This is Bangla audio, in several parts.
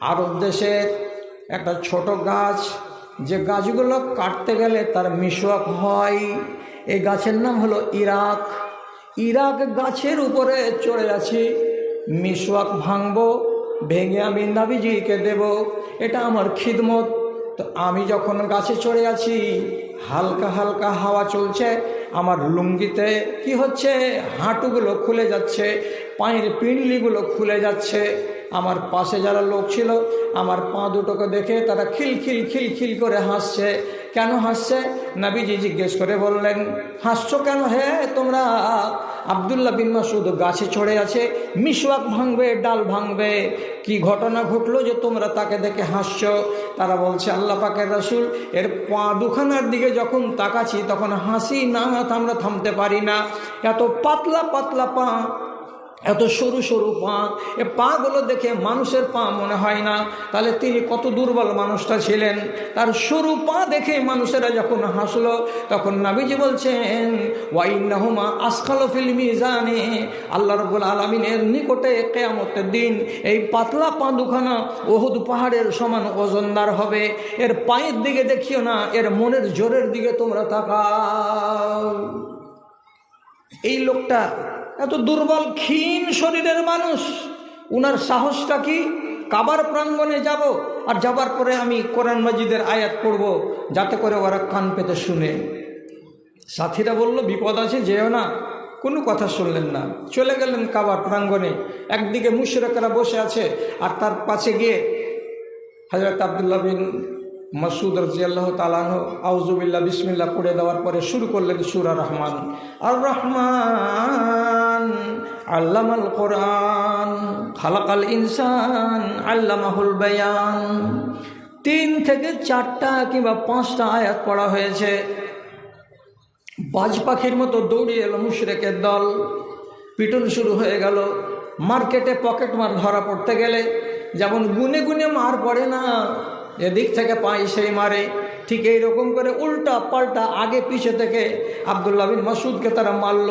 আরব দেশের একটা ছোট গাছ, যে গাছগুলো কাটতে গেলে তার মিশওয়াক হয়। এই গাছের নাম হলো ইরাক। ইরাক গাছের উপরে চড়ে আছি মিশওয়াক ভাঙবো, ভেঙে আমি নাবিজিকে দেব। এটা আমার খিদমত। তো আমি যখন গাছে চড়ে আছি, হালকা হালকা হাওয়া চলছে। আমার লুঙ্গিতে কি হচ্ছে? হাঁটুগুলো খুলে যাচ্ছে। পায়ের পিণ্ডলিগুলো খুলে যাচ্ছে। আমার পাশে যারা লোক ছিল, আমার পা দুটোকে দেখে তারা খিলখিল খিলখিল করে হাসছে। কেন হাসছে? নাবিজি জিজ্ঞেস করে বললেন, হাসছো কেন হে তোমরা? আবদুল্লাহ বিন মাসুদ গাছে চড়ে আছে মিসওয়াক ভাঙবে, ডাল ভাঙবে। কি ঘটনা ঘটলো যে তোমরা তাকে দেখে হাসছো? তারা বলছে, আল্লাহ পাকের রাসুল, এর পা দুখানার দিকে যখন তাকাচ্ছি, তখন হাসি না আমরা থামতে পারি না। এত পাতলা পাতলা পা এত সরু সরু পা, এ পাগুলো দেখে মানুষের পা মনে হয় না। তাহলে তিনি কত দুর্বল মানুষটা ছিলেন। তার সরু পা দেখে মানুষেরা যখন হাসলো, তখন নাবিজি বলছেন ওয়াইনাহুমা আসখালো ফিল্মি জানে আল্লাহ রবুল আলমিনের নিকটে কেয়ামতের দিন এই পাতলা পা দুখানা ওহুদ পাহাড়ের সমান ওজনদার হবে। এর পায়ের দিকে দেখিও না, এর মনের জোরের দিকে তোমরা তাকাও। এই লোকটা এত দুর্বল, ক্ষীণ শরীরের মানুষ। উনার সাহসটা কি? কাবার প্রাঙ্গণে যাব আর যাবার পরে আমি কোরআন মাজিদের আয়াত পড়ব, যাতে করে ওরা কান পেতে শুনে। সাথীরা বলল, বিপদ আছে, যেও না। কোনো কথা শুনলেন না। চলে গেলেন কাবার প্রাঙ্গণে। একদিকে মুশরেকরা বসে আছে আর তার পাশে গিয়ে হজরত আবদুল্লাহ বিন মাসুদ রাজিয়াল্লাহ তালাহ আউজুবিল্লা বিসমিল্লা পড়ে দেওয়ার পরে শুরু করলেন সুরা রহমান। আর রহমান আল্লামাল কোরআন, খালাকাল ইনসান, আল্লামাহুল বয়ান। তিন থেকে চারটা কিংবা পাঁচটা আয়াত পড়া হয়েছে। বাজ পাখির মতো দৌড়িয়ে এলো মুশরেকের দল। পিটুন শুরু হয়ে গেল। মার্কেটে পকেট মার ধরা পড়তে গেলে যেমন গুনে গুনে মার পড়ে না, এদিক থেকে পাই সেই মারে। ঠিক এইরকম করে উল্টা পাল্টা আগে পিছে থেকে আবদুল্লাহ বিন মাসুদকে তারা মারল।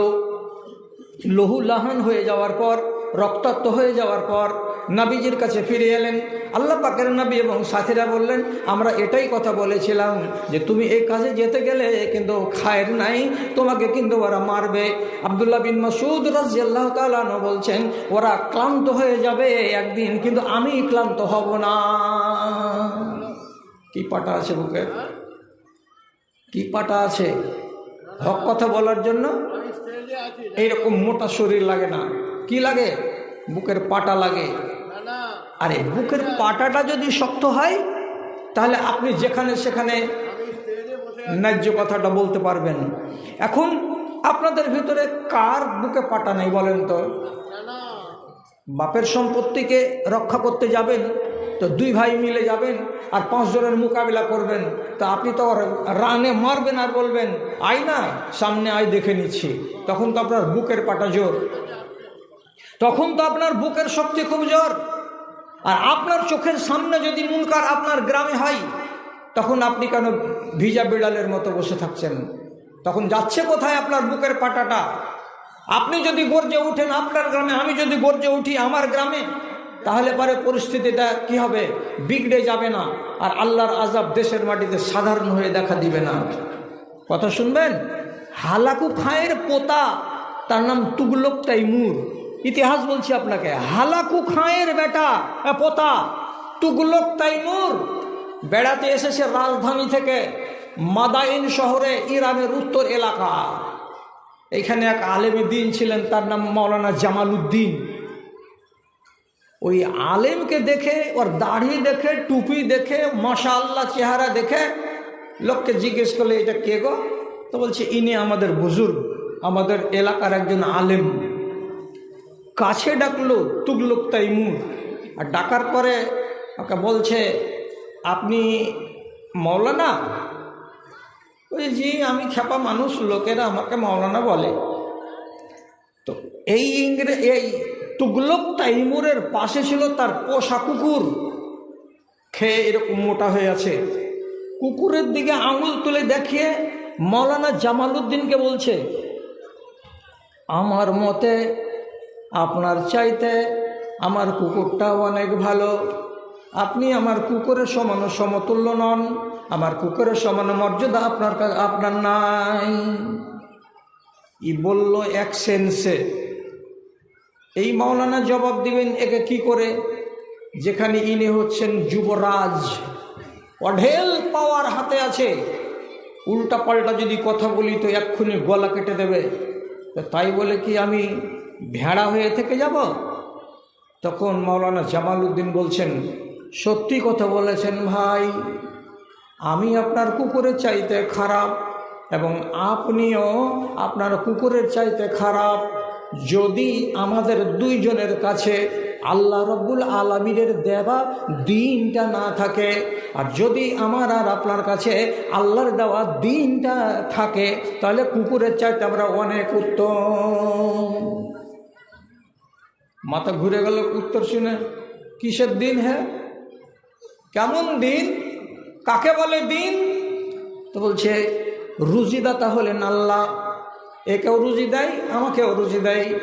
লহু লাহান হয়ে যাওয়ার পর, রক্তাক্ত হয়ে যাওয়ার পর নাবিজির কাছে ফিরে এলেন। আল্লাহ পাকের নাবি এবং সাথীরা বললেন, আমরা এটাই কথা বলেছিলাম যে তুমি এই কাজে যেতে গেলে কিন্তু খায়ের নাই, তোমাকে কিন্তু ওরা মারবে। আবদুল্লাহ বিন মাসুদ রাজি আল্লাহ তালানো বলছেন, ওরা ক্লান্ত হয়ে যাবে একদিন, কিন্তু আমি ক্লান্ত হব না। কি পাটা আছে বুকে? কি পাটা আছে? হক কথা বলার জন্য? এইরকম মোটা শরীর লাগে না। কি লাগে? বুকের পাটা লাগে। আরে, বুকের পাটাটা যদি শক্ত হয়, তাহলে আপনি যেখানে সেখানে ন্যায্য কথাটা বলতে পারবেন। এখন আপনাদের ভিতরে কার বুকে পাটা নেই বলেন তো? বাপের সম্পত্তিকে রক্ষা করতে যাবেন। তো দুই ভাই মিলে যাবেন আর পাঁচ জনের মোকাবিলা করবেন। তো আপনি তো রানে মারবেন আর বলবেন আই না, সামনে আয়, দেখে নিচ্ছি। তখন তো আপনার বুকের পাটা জোর। তখন তো আপনার বুকের শক্তি খুব জোর। আর আপনার চোখের সামনে যদি মুনকার আপনার গ্রামে হয়, তখন আপনি কেন ভিজা বিড়ালের মতো বসে থাকছেন? তখন যাচ্ছে কোথায় আপনার বুকের পাটাটা? আপনি যদি গর্জে উঠেন আপনার গ্রামে, আমি যদি গর্জে উঠি আমার গ্রামে তাহলে পরে পরিস্থিতিটা কি হবে? বিগড়ে যাবে না। আর আল্লাহর আজাব দেশের মাটিতে সাধারণ হয়ে দেখা দিবে না। কথা শুনবেন? হালাকু খায়ের পোতা, তার নাম তুগলক তাইমুর। ইতিহাস বলছি আপনাকে, হালাকু খাঁয়ের বেটা পোতা, তুগলক তাইমুর। বেড়াতে এসেছে রাজধানী থেকে মাদাইন শহরে, ইরানের উত্তর এলাকা। এখানে এক আলেমী দিন ছিলেন, তার নাম মৌলানা জামাল উদ্দিন ওই আলেমকে দেখে, ওর দাড়ি দেখে, টুপি দেখে মশা আল্লাহ চেহারা দেখে লোককে জিজ্ঞেস করলে, এটা কে গো? তো বলছে, ইনি আমাদের বুজুর্গ, আমাদের এলাকার একজন আলেম। কাছে ডাকলো, তুগলুক তাইমুর। আর ডাকার পরে ওকে বলছে, আপনি মৌলানা? ওই জি, আমি খেপা মানুষ, লোকেরা আমাকে মৌলানা বলে। তো এই ইংরে, এই তুগলক তাইমুরের পাশে ছিল তার পোষা কুকুর। খেয়ে এরকম মোটা হয়ে আছে। কুকুরের দিকে আঙুল তুলে দেখিয়ে মৌলানা জামালউদ্দিনকে বলছে, আমার মতে আপনার চাইতে আমার কুকুরটাও অনেক ভালো। আপনি আমার কুকুরের সমান সমতুল্য নন। আমার কুকুরের সমান মর্যাদা আপনার আপনার নাই। ই বলল এক সেন্সে। এই মাওলানা জবাব দিবেন একে কি করে? যেখানে ইনি হচ্ছেন যুবরাজ। অঢেল পাওয়ার হাতে আছে। উল্টা পাল্টা যদি কথা বলি তো এক্ষুনি গলা কেটে দেবে। তাই বলে কি আমি ভেড়া হয়ে থেকে যাব? তখন মাওলানা জামাল উদ্দিন বলছেন, সত্যি কথা বলেছেন ভাই, আমি আপনার কুকুরের চাইতে খারাপ এবং আপনিও আপনার কুকুরের চাইতে খারাপ। যদি আমাদের দুইজনের কাছে আল্লাহ রব্বুল আলমীর দেওয়া দিনটা না থাকে, আর যদি আমার আর আপনার কাছে আল্লাহর দেওয়া দিনটা থাকে, তাহলে কুকুরের চাইতে আমরা অনেক উত্তম। মাথা ঘুরে গেল উত্তর শুনে, কিসের দিন হ্যাঁ কেমন দিন? কাকে বলে দিন? তো বলছে রুজিদাতা হলেন আল্লাহ একেও রুজি দেয়, আমাকেও রুজি দেয়।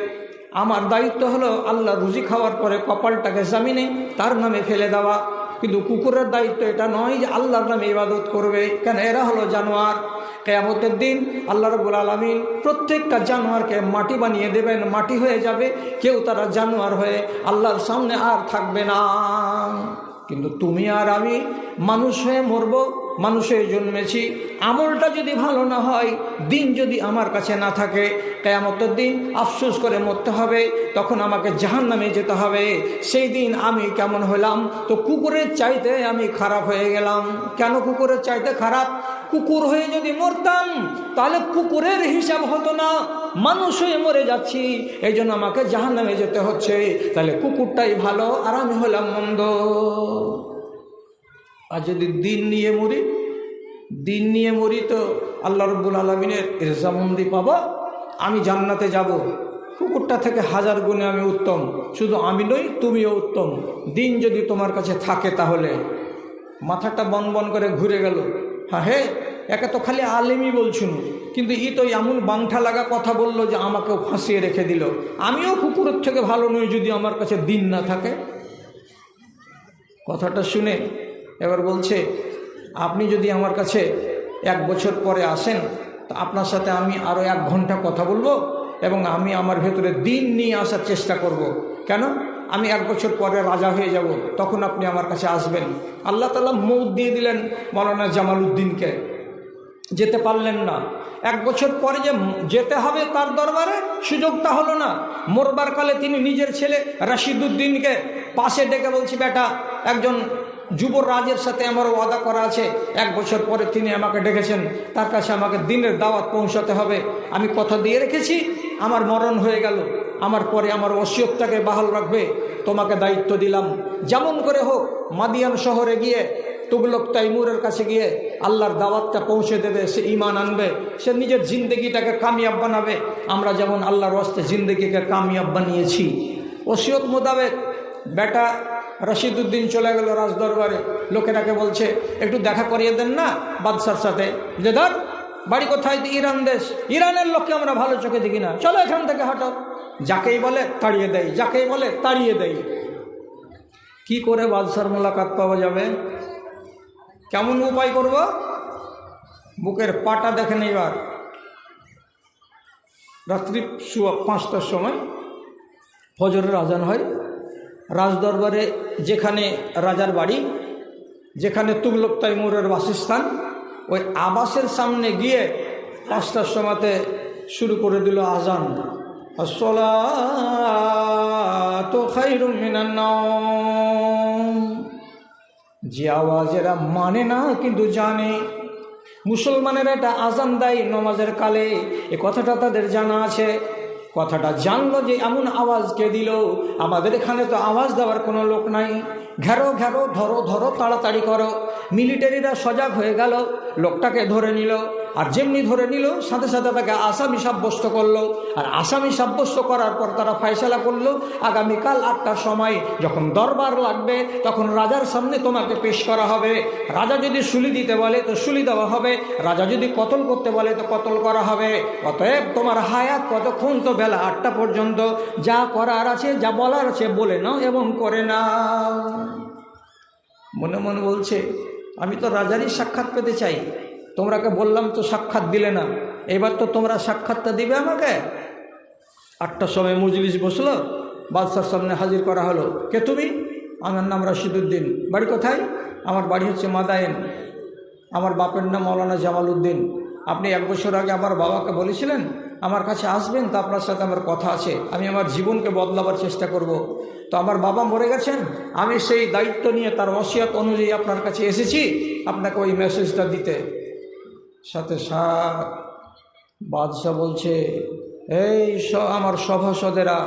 আমার দায়িত্ব হলো আল্লাহ রুজি খাওয়ার পরে কপালটাকে জামিনে তার নামে ফেলে দেওয়া। কিন্তু কুকুরের দায়িত্ব এটা নয় যে আল্লাহর নামে ইবাদত করবে। কেন? এরা হলো জানোয়ার। কেয়ামতের দিন আল্লাহ রবুল আলমিন প্রত্যেকটা জানোয়ারকে মাটি বানিয়ে দেবেন, মাটি হয়ে যাবে, কেউ তারা জানোয়ার হয়ে আল্লাহর সামনে আর থাকবে না। কিন্তু তুমি আর আমি মানুষ হয়ে মরবো মানুষ জন্মেছি, আমলটা যদি ভালো না হয়, দিন যদি আমার কাছে না থাকে, কেয়ামতের দিন আফসোস করে মরতে হবে, তখন আমাকে জাহান নামে যেতে হবে। সেই দিন আমি কেমন হলাম? তো কুকুরের চাইতে আমি খারাপ হয়ে গেলাম। কেন কুকুরের চাইতে খারাপ? কুকুর হয়ে যদি মরতাম, তাহলে কুকুরের হিসাব হতো না। মানুষ হয়ে মরে যাচ্ছি এই জন্য আমাকে জাহান নামে যেতে হচ্ছে। তাহলে কুকুরটাই ভালো আর আমি হলাম মন্দ। আর যদি দিন নিয়ে মরি, দিন নিয়ে মরি তো আল্লাহ রব্বুল আলমিনের রেজামন্দি পাবো, আমি জান্নাতে যাব। কুকুরটা থেকে হাজার গুণে আমি উত্তম। শুধু আমি নই, তুমিও উত্তম। দিন যদি তোমার কাছে থাকে তাহলে। মাথাটা বন বন করে ঘুরে গেল। হ্যাঁ হে, একে তো খালি আলেমই বলছুন। কিন্তু ই তো এমন বাংঠা লাগা কথা বলল যে আমাকেও ফাঁসিয়ে রেখে দিল। আমিও কুকুরের থেকে ভালো নই যদি আমার কাছে দিন না থাকে। কথাটা শুনে এবার বলছে, আপনি যদি আমার কাছে এক বছর পরে আসেন, তা আপনার সাথে আমি আরও এক ঘণ্টা কথা বলব এবং আমি আমার ভেতরে দিন নিয়ে আসার চেষ্টা করব। কেন? আমি এক বছর পরে রাজা হয়ে যাব, তখন আপনি আমার কাছে আসবেন। আল্লাহ তালা মৌত দিয়ে দিলেন মৌলানা জামাল উদ্দিনকে যেতে পারলেন না। এক বছর পরে যে যেতে হবে তার দরবারে সুযোগটা হলো না। মরবার কালে তিনি নিজের ছেলে রাশিদুদ্দিনকে পাশে ডেকে বলছি, বেটা, একজন যুবরাজের সাথে আমার ওয়াদা করা আছে। এক বছর পরে তিনি আমাকে ডেকেছেন। তার কাছে আমাকে দিনের দাওয়াত পৌঁছাতে হবে। আমি কথা দিয়ে রেখেছি। আমার মরণ হয়ে গেল। আমার পরে আমার অসিয়তটাকে বাহাল রাখবে। তোমাকে দায়িত্ব দিলাম। যেমন করে হোক, মাদিয়ান শহরে গিয়ে, তুগলক তাইমুরের কাছে গিয়ে আল্লাহর দাওয়াতটা পৌঁছে দেবে। সে ইমান আনবে। সে নিজের জিন্দগিটাকে কামিয়াব বানাবে। আমরা যেমন আল্লাহর ওয়াস্তে জিন্দগিকে কামিয়াব বানিয়েছি। ওসিয়ত মোতাবেক, বেটা রশিদুদ্দিন চলে গেল রাজদরবারে। লোকেরাকে বলছে, একটু দেখা করিয়ে দেন না বাদশার সাথে। যে ধর, বাড়ি কোথায়? ইরান দেশ। ইরানের লোককে আমরা ভালো চোখে দেখি না। চলো এখান থেকে হাঁটো। যাকেই বলে, তাড়িয়ে দেয় যাকেই বলে, তাড়িয়ে দেয় কি করে বাদশার মোলাকাত পাওয়া যাবে? কেমন উপায় করব? বুকের পাটা দেখেন এবার রাত্রি পাঁচটার সময় ফজরের আজান হয়। রাজদরবারে যেখানে রাজার বাড়ি, যেখানে তুগলক তাইমুরের বাসস্থান, ওই আবাসের সামনে গিয়ে পাঁচটার সময়তে শুরু করে দিল আজান। যে আওয়াজ এরা মানে না, কিন্তু জানে। মুসলমানেরা এটা আজান দেয় নমাজের কালে। এ কথাটা তাদের জানা আছে। কথাটা জানলো যে এমন আওয়াজ কে দিল? আমাদের এখানে তো আওয়াজ দেওয়ার কোনো লোক নাই। ঘেরো ঘেরো, ধরো ধরো, তাড়াতাড়ি করো। মিলিটারিরা সজাগ হয়ে গেল। লোকটাকে ধরে নিল। আর যেমনি ধরে নিল, সাথে সাথে তাকে আসামি সাব্যস্ত করল। আর আসামি সাব্যস্ত করার পর তারা ফয়সলা করল। আগামীকাল আটটার সময় যখন দরবার লাগবে, তখন রাজার সামনে তোমাকে পেশ করা হবে। রাজা যদি সুলি দিতে বলে, তো সুলি দেওয়া হবে। রাজা যদি কতল করতে বলে, তো কতল করা হবে। অতএব তোমার হায়াত কতক্ষণ তো বেলা আটটা পর্যন্ত। যা করার আছে, যা বলার আছে, বলে নাও এবং করে না মনে মনে বলছে, আমি তো রাজারই সাক্ষাৎ পেতে চাই। তোমরাকে বললাম তো সাক্ষাৎ দিলে না। এবার তো তোমরা সাক্ষাৎটা দিবে আমাকে। আটটার সময় মজলিস বসল, বাদশার সামনে হাজির করা হলো। কে তুমি? আমার নাম রাশিদুদ্দিন। বাড়ি কোথায়? আমার বাড়ি হচ্ছে মাদায়েন আমার বাপের নাম মৌলানা জামাল উদ্দিন আপনি এক বছর আগে আমার বাবাকে বলেছিলেন, আমার কাছে আসবেন তো আপনার সাথে আমার কথা আছে। আমি আমার জীবনকে বদলাবার চেষ্টা করব। তো আমার বাবা মরে গেছেন। আমি সেই দায়িত্ব নিয়ে, তার অসিয়াত অনুযায়ী আপনার কাছে এসেছি। আপনাকে ওই মেসেজটা দিতে। সাথে সাথ বাদশাহ বলছে, এই স, আমার সভাসদেরা,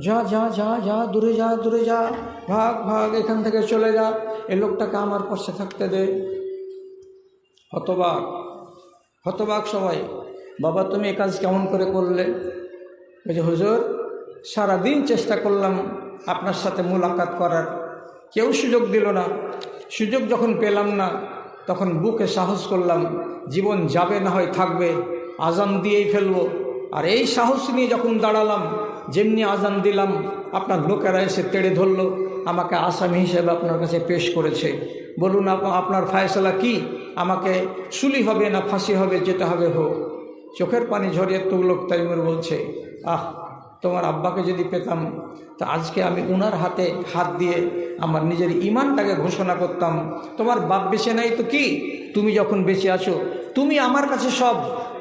যা যা যা যা, দূরে যা দূরে যা, ভাগ ভাগ, এখান থেকে চলে যা, এ লোকটাকে আমার পাশে থাকতে দে। হতবাক হতবাক সবাই, বাবা, তুমি এ কাজ কেমন করে করলে? বলছে হুজুর, সারাদিন চেষ্টা করলাম আপনার সাথে মোলাকাত করার। কেউ সুযোগ দিল না। সুযোগ যখন পেলাম না তখন বুকে সাহস করলাম, জীবন যাবে না হয় থাকবে, আজান দিয়েই ফেলব। আর এই সাহস নিয়ে যখন দাঁড়ালাম, যেমনি আজান দিলাম, আপনার লোকেরা এসে তেড়ে ধরলো, আমাকে আসামি হিসেবে আপনার কাছে পেশ করেছে। বলুন, আপ- আপনার ফায়সলা কি? আমাকে সুলি হবে না ফাঁসি হবে, যেটা হবে হোক। চোখের পানি ঝরিয়ে তুগলক তাইমুর বলছে, আহ, তোমার আব্বাকে যদি পেতাম তা আজকে আমি উনার হাতে হাত দিয়ে আমার নিজের ইমানটাকে ঘোষণা করতাম, তোমার বাপ বেঁচে নাই তো কি? তুমি যখন বেঁচে আছো, তুমি আমার কাছে সব।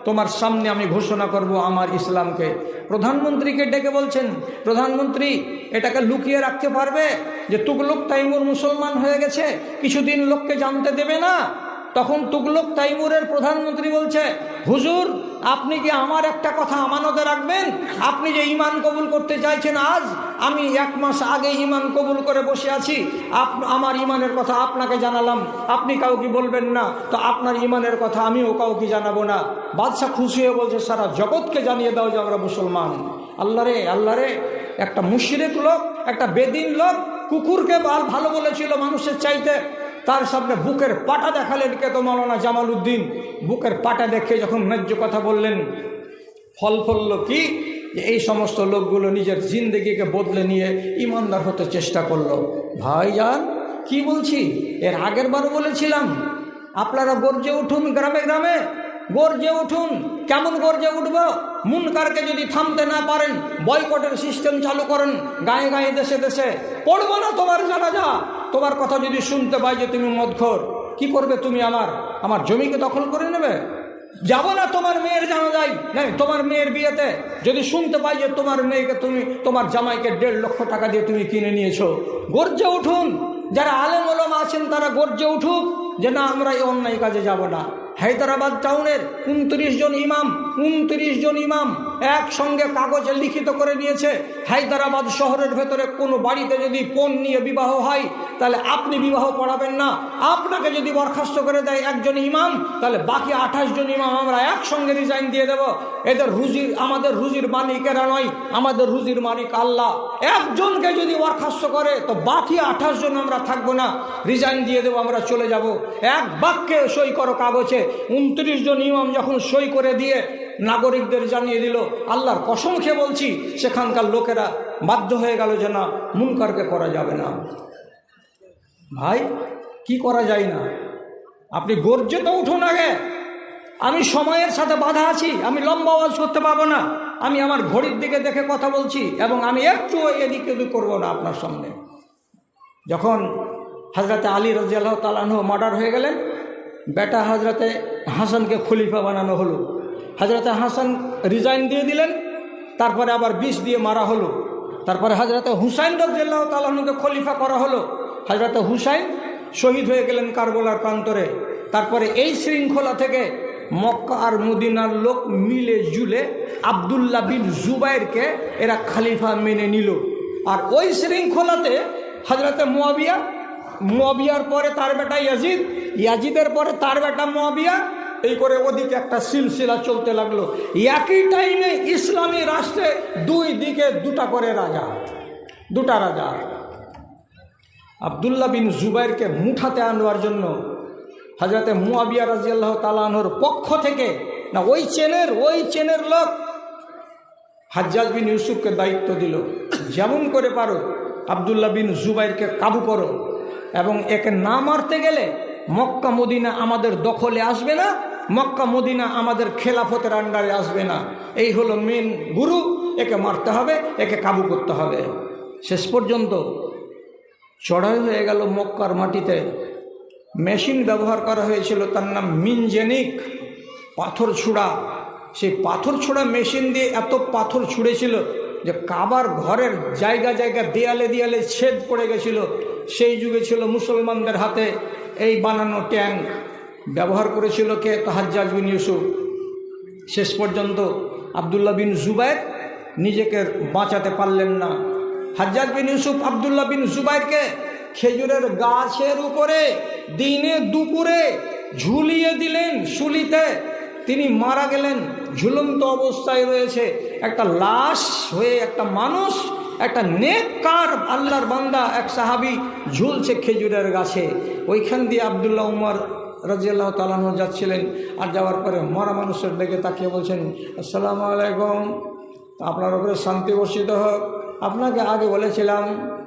তোমার সামনে আমি ঘোষণা করব আমার ইসলামকে। প্রধানমন্ত্রীকে ডেকে বলছেন, প্রধানমন্ত্রী, এটাকে লুকিয়ে রাখতে পারবে? যে তুগলক তাইমুর মুসলমান হয়ে গেছে, কিছুদিন লোককে জানতে দেবে না? তখন তুগলক তাইমুরের প্রধানমন্ত্রী বলছে, হুজুর, আপনি কি আমার একটা কথা আমানতে রাখবেন? আপনি যে ইমান কবুল করতে চাইছেন আজ, আমি এক মাস আগে ইমান কবুল করে বসে আছি। আপ, আমার ইমানের কথা আপনাকে জানালাম। আপনি কাউকে বলবেন না, তো আপনার ইমানের কথা আমিও কাউকে জানাব না। বাদশাহ খুশি হয়ে বলছে, সারা জগৎকে জানিয়ে দাও যে আমরা মুসলমান। আল্লাহ রে আল্লাহ রে, একটা মুশরিক লোক, একটা বেদিন লোক, কুকুরকে ভালো বলেছিল মানুষের চাইতে। তার সামনে বুকের পাটা দেখালেন কে তো মৌলানা জামাল উদ্দিন বুকের পাটা দেখে যখন ন্যায্য কথা বললেন, ফল ফলল কি? যে এই সমস্ত লোকগুলো নিজের জিন্দগিকে বদলে নিয়ে ইমানদার হতে চেষ্টা করল। ভাই যান, কি বলছি? এর আগের বারও বলেছিলাম, আপনারা গর্জে উঠুন গ্রামে গ্রামে। গর্জে উঠুন। কেমন গর্জে উঠব? মুনকারকে যদি থামতে না পারেন, বয়কটের সিস্টেম চালু করেন, গায়ে গায়ে দেশে দেশে। পড়ব না তোমার জানাজা। তোমার কথা যদি শুনতে পাই যে তুমি মদখোর, কি করবে তুমি আমার? আমার জমিকে দখল করে নেবে? যাব না তোমার মেয়ের জানা যায় নাই, তোমার মেয়ের বিয়েতে। যদি শুনতে পাই যে তোমার মেয়েকে তুমি, তোমার জামাইকে দেড় লক্ষ টাকা দিয়ে তুমি কিনে নিয়েছো, গর্জে উঠুন। যারা আলেম ওলম আছেন, তারা গর্জে উঠুক যে না, আমরা এই অন্যায় কাজে যাব না। হায়দ্রাবাদ টাউনের উনত্রিশ জন ইমাম, উনত্রিশ জন ইমাম একসঙ্গে কাগজে লিখিত করে নিয়েছে। হায়দ্রাবাদ শহরের ভেতরে কোনো বাড়িতে যদি পণ নিয়ে বিবাহ হয়, তাহলে আপনি বিবাহ পড়াবেন না। আপনাকে যদি বরখাস্ত করে দেয় একজন ইমাম, তাহলে বাকি আঠাশ জন ইমাম আমরা একসঙ্গে রিজাইন দিয়ে দেব। এদের রুজির, আমাদের রুজির মালিকেরা নয়, আমাদের রুজির মালিক আল্লাহ। একজনকে যদি বরখাস্ত করে, তো বাকি আঠাশ জন আমরা থাকব না। রিজাইন দিয়ে দেবো, আমরা চলে যাব। এক বাক্যে সই করো কাগজে উনত্রিশ জন ইমাম যখন সই করে দিয়ে নাগরিকদের জানিয়ে দিল, আল্লাহর কসম খেয়ে বলছি, সেখানকার লোকেরা বাধ্য হয়ে গেল যে না, মুনকারকে করা যাবে না। ভাই, কি করা যায় না? আপনি গর্জে তো উঠুন আগে। আমি সময়ের সাথে বাধা আছি, আমি লম্বা আওয়াজ করতে পারব না। আমি আমার ঘড়ির দিকে দেখে কথা বলছি এবং আমি একটু এদিক ওদিক করব না আপনার সামনে। যখন হজরতে আলী রাজিয়াল্লাহ তালাহ মার্ডার হয়ে গেলেন বেটা হজরতে হাসানকে খলিফা বানানো হলো। হজরতে হাসান রিজাইন দিয়ে দিলেন, তারপরে আবার বিষ দিয়ে মারা হলো। তারপরে হজরতে হুসাইন রাজিয়াল্লাহ তালাহকে খলিফা করা হলো। হজরতে হুসাইন শহীদ হয়ে গেলেন কারবলার প্রান্তরে। তারপরে এই শৃঙ্খলা থেকে মক্কা আর মদিনার লোক মিলে জুলে আবদুল্লাহ বিন জুবাইরকে এরা খালিফা মেনে নিল। আর ওই শৃঙ্খলাতে হজরতে মুয়াবিয়া মুয়াবিয়ার পরে তার বেটা ইয়াজিদ, ইয়াজিদের পরে তার বেটা মুয়াবিয়া। এই করে ওদিকে একটা সিলসিলা চলতে লাগল। একই টাইমে ইসলামী রাষ্ট্রে দুই দিকে দুটা করে রাজা, দুটা রাজা। আবদুল্লাহ বিন জুবাইরকে মুঠাতে আনবার জন্য হজরতে মুয়াবিয়া রাজিয়াল্লাহ তালানোর পক্ষ থেকে, না, ওই চেনের ওই চেনের লোক হাজ্জাজ বিন ইউসুফকে দায়িত্ব দিল। যেমন করে পারো, আবদুল্লাহ বিন জুবাইরকে কাবু করো। এবং একে না মারতে গেলে মক্কা মদিনা আমাদের দখলে আসবে না, মক্কা মদিনা আমাদের খেলাফতের আন্ডারে আসবে না। এই হলো মেন গুরু, একে মারতে হবে, একে কাবু করতে হবে। শেষ পর্যন্ত চড়াই হয়ে গেল মক্কার মাটিতে। মেশিন ব্যবহার করা হয়েছিল, তার নাম মিনজেনিক পাথর ছুঁড়া সেই পাথর ছোড়া মেশিন দিয়ে এত পাথর ছুঁড়েছিল যে কাবার ঘরের জায়গা জায়গা, দেয়ালে দেয়ালে ছেদ পড়ে গেছিল। সেই যুগে ছিল মুসলমানদের হাতে এই বানানো ট্যাঙ্ক ব্যবহার করেছিল কে? তাহাজ্জাজ বিন ইউসুফ। শেষ পর্যন্ত আবদুল্লাহ বিন জুবাইর নিজেকে বাঁচাতে পারলেন না। হাজ্জাজ বিন ইউসুফ আবদুল্লাহ বিন জুবাইরকে খেজুরের গাছের উপরে দিনে দুপুরে ঝুলিয়ে দিলেন শুলিতে তিনি মারা গেলেন, ঝুলন্ত অবস্থায় রয়েছে। একটা লাশ হয়ে একটা মানুষ, একটা নেককার আল্লাহর বান্দা, এক সাহাবি ঝুলছে খেজুরের গাছে। ওইখান দিয়ে আবদুল্লাহ উমর রাজিয়াল্লাহ তালানো যাচ্ছিলেন আর যাওয়ার পরে মরা মানুষের দিকে তাকিয়ে বলছেন, আসসালামু আলাইকুম। আপনার উপরে শান্তি বর্ষিত হোক। আপনাকে আগে বলেছিলাম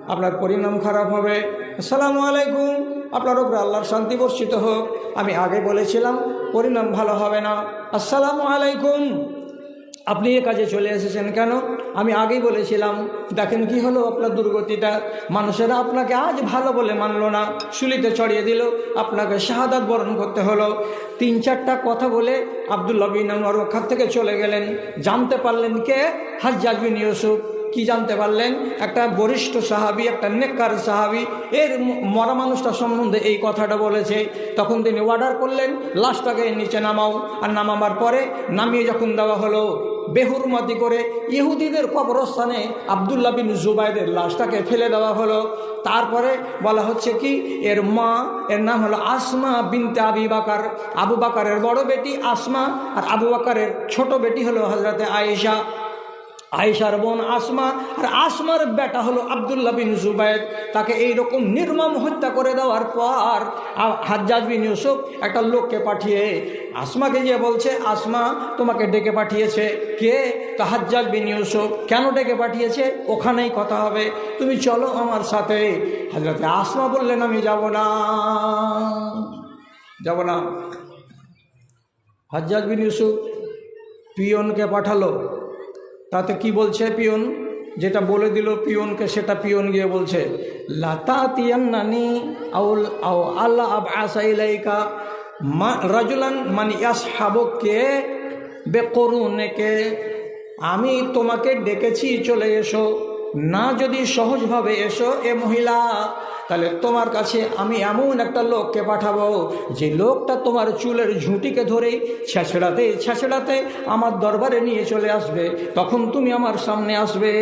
আপনার পরিণাম খারাপ হবে। আসসালামু আলাইকুম। আপনার উপরে আল্লাহর শান্তি বর্ষিত হোক। আমি আগে বলেছিলাম পরিণাম ভালো হবে না। আসসালামু আলাইকুম। আপনি এ কাজে চলে এসেছেন কেন? আমি আগেই বলেছিলাম, দেখেন কি হলো আপনার দুর্গতিটা। মানুষেরা আপনাকে আজ ভালো বলে মানলো না শুলিতে চড়িয়ে দিল, আপনাকে শাহাদাত বরণ করতে হলো। তিন চারটা কথা বলে আবদুল্লাহ বিন আনোয়ার ওখান থেকে চলে গেলেন। জানতে পারলেন কে? বিন ইউসুফ। কি জানতে পারলেন? একটা বরিষ্ঠ সাহাবি, একটা নেককার সাহাবি, এর মরা মানুষটা সম্বন্ধে এই কথাটা বলেছে। তখন তিনি অর্ডার করলেন, লাশটাকে নিচে নামাও। আর নামাবার পরে নামিয়ে যখন দেওয়া হলো, বেহুরমতি করে ইহুদিদের কবরস্থানে আবদুল্লাহ বিন জুবাইদের লাশটাকে ফেলে দেওয়া হলো। তারপরে বলা হচ্ছে কি, এর মা, এর নাম হলো আসমা বিনতে আবি বাকার। আবু বাকারের বড় বেটি আসমা আর আবু বাকারের ছোট বেটি হলো হজরতে আয়েশা। আয়েশার বোন আসমা আর আসমার বেটা হলো আবদুল্লাহ বিন জুবাইর। তাকে এই রকম নির্মম হত্যা করে দেওয়ার পর হাজ্জাজ বিন ইউসুফ একটা লোককে পাঠিয়ে আসমাকে গিয়ে বলছে, আসমা, তোমাকে ডেকে পাঠিয়েছে কে? তা হাজ্জাজ বিন ইউসুফ, কেন ডেকে পাঠিয়েছে? ওখানেই কথা হবে। তুমি চলো আমার সাথে। হাজরতে আসমা বললেন, আমি যাব না। যাব না। হাজ্জাজ বিন ইউসুফ পিয়নকে পাঠালো। তাতে কি বলছে পিয়ন? যেটা বলে দিল পিয়নকে, সেটা পিয়ন গিয়ে বলছে লাতা তিয়ান্নানি আউল আও আল্লাহ আব আসাইলাইকা মা রাজুলান মানে ইয়াস হাবককে বেকরুনেকে আমি তোমাকে ডেকেছি, চলে এসো। না যদি সহজভাবে এসো এ মহিলা, তাহলে তোমার কাছে আমি এমন একটা লোককে পাঠাবো যে লোকটা তোমার চুলের ঝুঁটিকে ধরেই ছেঁচড়াতে ছেঁচড়াতে আমার দরবারে নিয়ে চলে আসবে। তখন তুমি আমার সামনে আসবে।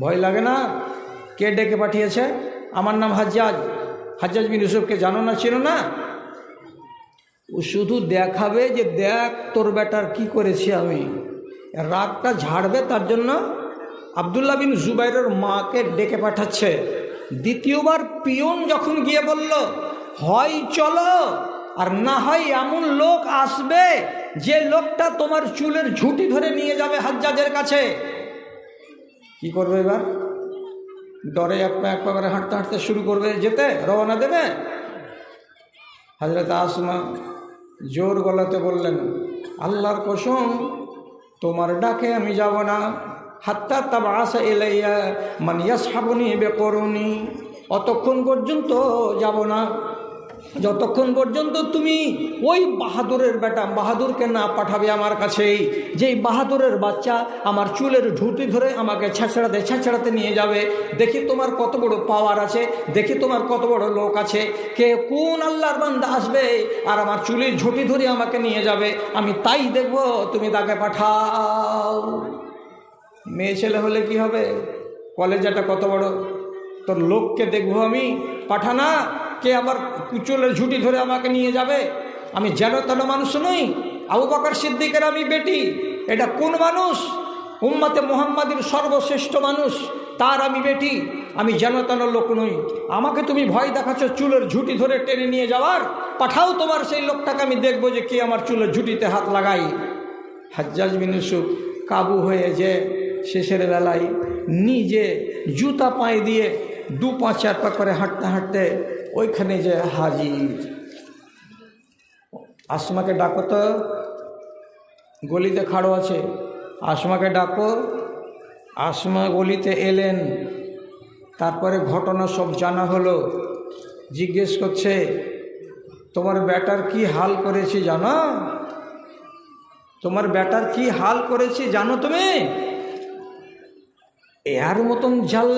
ভয় লাগে না? কে ডেকে পাঠিয়েছে? আমার নাম হাজ্জাজ। হাজ্জাজ বিন ইউসুফকে জানো না ছিল না? ও শুধু দেখাবে যে দেখ তোর বেটার কি করেছি আমি। রাগটা ঝাড়বে তার জন্য? আবদুল্লাহ বিন জুবাইরের মাকে ডেকে পাঠাচ্ছে। দ্বিতীয়বার পিয়ন যখন গিয়ে বলল, হয়, চলো, আর না হয় এমন লোক আসবে যে লোকটা তোমার চুলের ঝুঁটি ধরে নিয়ে যাবে হাজ্জাজের কাছে। কি করবে এবার? ডরে এক পা এক পা করে হাঁটতে হাঁটতে শুরু করবে যেতে, রওনা দেবে। হাজরত আসমা জোর গলাতে বললেন, আল্লাহর কসম, তোমার ডাকে আমি যাব না। হাত্তা তাবা আসা এলাইয়া মানিয়া সাবনি বেকরণি অতক্ষণ পর্যন্ত যাব না। যতক্ষণ পর্যন্ত তুমি ওই বাহাদুরের বেটা বাহাদুরকে না পাঠাবে আমার কাছেই, যেই বাহাদুরের বাচ্চা আমার চুলের ঢুটি ধরে আমাকে ছেঁচড়াতে ছেঁচড়াতে নিয়ে যাবে, দেখি তোমার কত বড় পাওয়ার আছে, দেখি তোমার কত বড় লোক আছে, কে কোন আল্লাহর বান্দা আসবে আর আমার চুলের ঝুঁটি ধরে আমাকে নিয়ে যাবে, আমি তাই দেখব, তুমি তাকে পাঠাও। মেয়ে ছেলে হলে কি হবে? কলেজাটা কত বড়? তোর লোককে দেখব আমি। পাঠানা, কে আবার কুচলের ঝুটি ধরে আমাকে নিয়ে যাবে? আমি যেন তেন মানুষ নই। আবু বকর সিদ্দিকের আমি বেটি। এটা কোন মানুষ? উম্মাতে মোহাম্মদের সর্বশ্রেষ্ঠ মানুষ, তার আমি বেটি। আমি যেন তেন লোক নই। আমাকে তুমি ভয় দেখাচ্ছ চুলের ঝুটি ধরে টেনে নিয়ে যাওয়ার? পাঠাও তোমার সেই লোকটাকে, আমি দেখব যে কে আমার চুলের ঝুটিতে হাত লাগাই হাজ্জাজ বিন কাবু হয়ে যে শেষের বেলায় নিজে জুতা পায়ে দিয়ে দু পাঁচ চার পা করে হাঁটতে হাঁটতে ওইখানে যে হাজির। আসমাকে ডাকো তো। গলিতে খাড়ো আছে। আসমাকে ডাকো। আসমা গলিতে এলেন। তারপরে ঘটনা সব জানা হলো। জিজ্ঞেস করছে, তোমার ব্যাটার কি হাল করেছি জানো? তোমার ব্যাটার কি হাল করেছি জানো তুমি? এর মতন জাল্লা